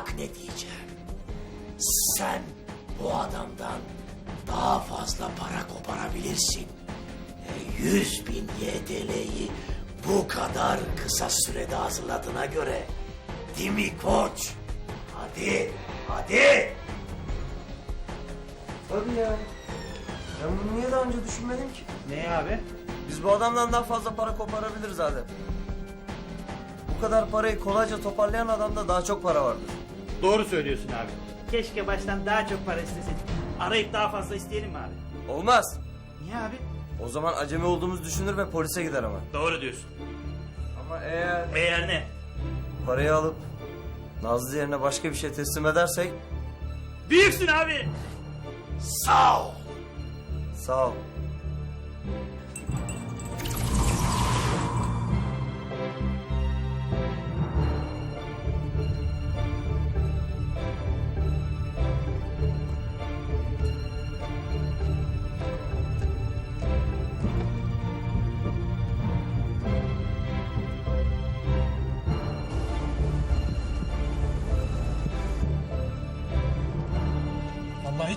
Bak ne diyeceğim. Sen bu adamdan daha fazla para koparabilirsin. E, Yüz bin YTL'yi bu kadar kısa sürede hazırladığına göre. Değil mi koç? Hadi, hadi. Tabii ya. Ben bunu niye daha önce düşünmedim ki? Ne abi? Biz bu adamdan daha fazla para koparabiliriz Adem. Bu kadar parayı kolayca toparlayan adamda daha çok para vardır. Doğru söylüyorsun abi. Keşke baştan daha çok para isteseydik. Arayıp daha fazla isteyelim mi abi? Olmaz. Niye abi? O zaman acemi olduğumuzu düşünür ve polise gider ama. Doğru diyorsun. Ama eğer Eğer ne? parayı alıp Nazlı yerine başka bir şey teslim edersek Büyüksün abi. Sağ ol. sağ ol.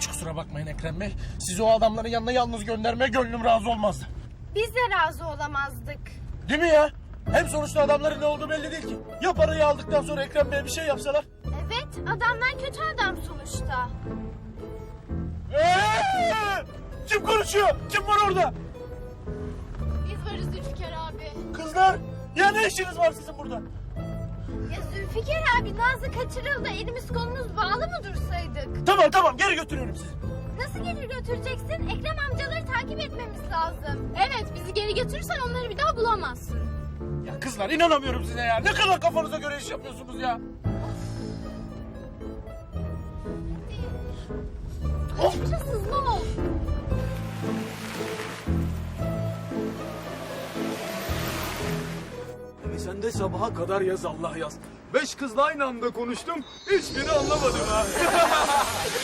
Hiç kusura bakmayın Ekrem Bey. Sizi o adamların yanına yalnız göndermeye gönlüm razı olmazdı. Biz de razı olamazdık. Değil mi ya? Hem sonuçta adamların ne olduğu belli değil ki. Ya parayı aldıktan sonra Ekrem Bey'e bir şey yapsalar? Evet, adamlar kötü adam sonuçta. Ee, kim konuşuyor? Kim var orada? Biz varız Zülfikar abi. Kızlar, ya ne işiniz var sizin burada? Zülfikar abi Nazlı kaçırıldı. Elimiz kolumuz bağlı mı dursaydık? Tamam tamam geri götürüyorum sizi. Nasıl geri götüreceksin? Ekrem amcaları takip etmemiz lazım. Evet, bizi geri götürürsen onları bir daha bulamazsın. Ya kızlar inanamıyorum size ya. Ne kadar kafanıza göre iş yapıyorsunuz ya. Hızlı hızlı ol. Sen de sabaha kadar yaz Allah yaz. Beş kızla aynı anda konuştum. Hiçbirini anlamadım ha.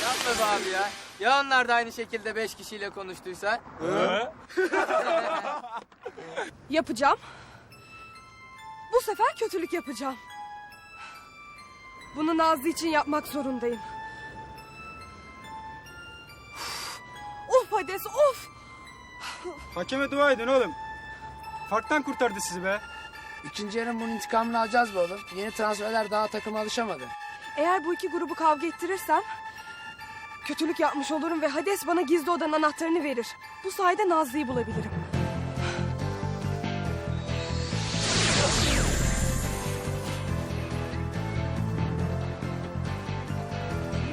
Yapma be abi ya. Ya onlar da aynı şekilde beş kişiyle konuştuysa? Yapacağım. Bu sefer kötülük yapacağım. Bunu Nazlı için yapmak zorundayım. Of Hades of! Hakeme dua edin oğlum. Farktan kurtardı sizi be. İkinci yarın bunun intikamını alacağız be oğlum. Yeni transferler daha takıma alışamadı. Eğer bu iki grubu kavga ettirirsem... ...kötülük yapmış olurum ve Hades bana gizli odanın anahtarını verir. Bu sayede Nazlı'yı bulabilirim.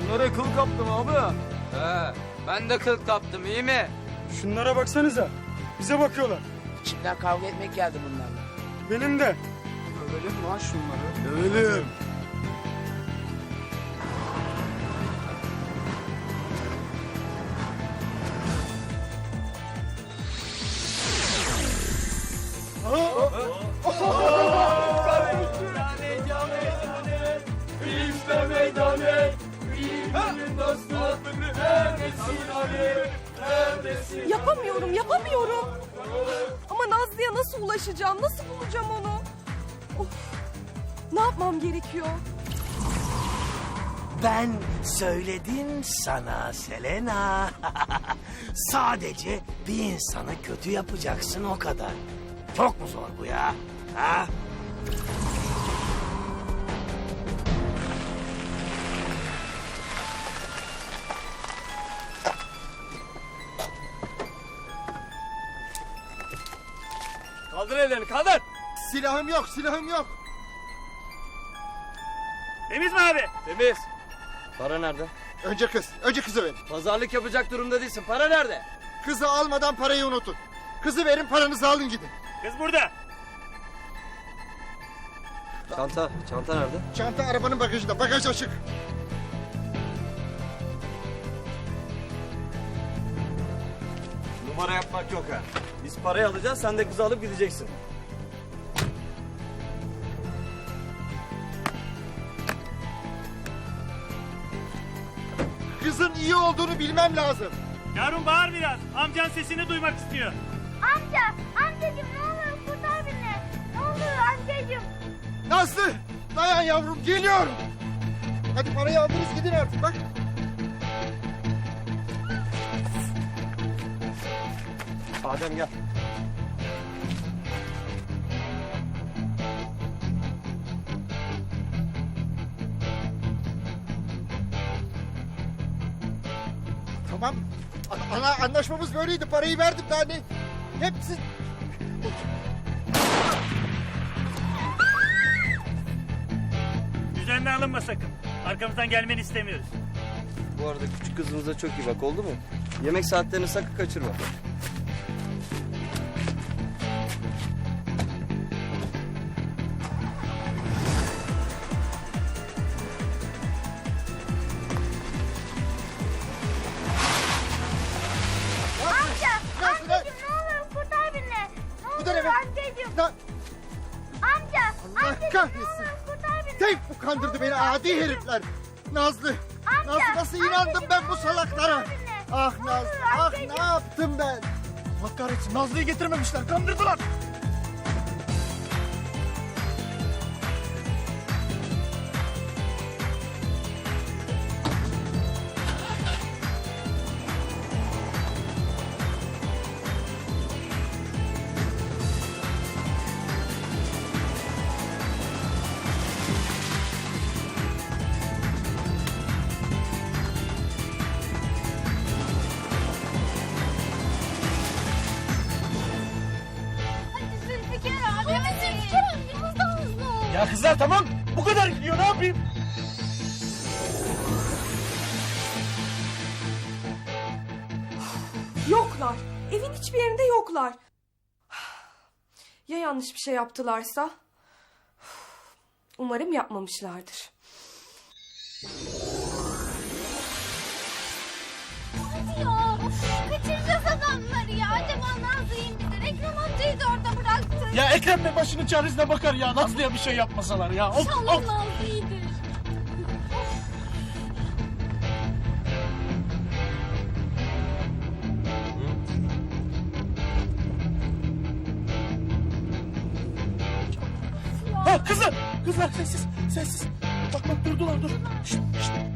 Bunlara kıl kaptım abi. He, ben de kıl kaptım iyi mi? Şunlara baksanıza. Bize bakıyorlar. İçimden kavga etmek geldi bunlarla. Benim de. Övelim mi lan şunları? Övelim. Yapamıyorum, yapamıyorum. Ama Nazlı'ya nasıl ulaşacağım, nasıl bulacağım onu? Of, ne yapmam gerekiyor? Ben söyledim sana Selena. Sadece bir insanı kötü yapacaksın o kadar. Çok mu zor bu ya? Ha? Kaldır ellerini kaldır. Silahım yok, silahım yok. Temiz mi abi? Temiz. Para nerede? Önce kız, önce kızı verin. Pazarlık yapacak durumda değilsin. Para nerede? Kızı almadan parayı unutun. Kızı verin, paranızı alın gidin. Kız burada. Çanta. Çanta nerede? Çanta arabanın bagajında, bagaj açık. Numara yapmak yok ha. Biz parayı alacağız, sen de kızı alıp gideceksin. Kızın iyi olduğunu bilmem lazım. Yarın bağır biraz. Amcan sesini duymak istiyor. Amca, amcacığım ne olur kurtar beni. Ne olur amcacığım. Nazlı, dayan yavrum, geliyorum. Hadi parayı aldınız gidin artık bak. Adem gel. Tamam. Ana, anlaşmamız böyleydi. Parayı verdim daha ne? Hepsi Üzerine alınma sakın. Arkamızdan gelmeni istemiyoruz. Bu arada küçük kızımıza çok iyi bak oldu mu? Yemek saatlerini sakın kaçırma. Adi herifler. Nazlı. Amca, Nazlı nasıl inandım ben bu ne salaklara? Ah Nazlı, ah ne yaptım ben? Allah kahretsin Nazlı'yı getirmemişler kandırdılar. Kızlar tamam bu kadar gidiyor ne yapayım? Yoklar. Evin hiçbir yerinde yoklar. Ya yanlış bir şey yaptılarsa? Umarım yapmamışlardır. Ya Ekrem Bey başının çaresine bakar ya Nazlı'ya bir şey yapmasalar ya. Of, İnşallah of. Nazlı iyidir. Ha kızlar kızlar sessiz sessiz. Bak bak durdular dur. Şşt. Şşt.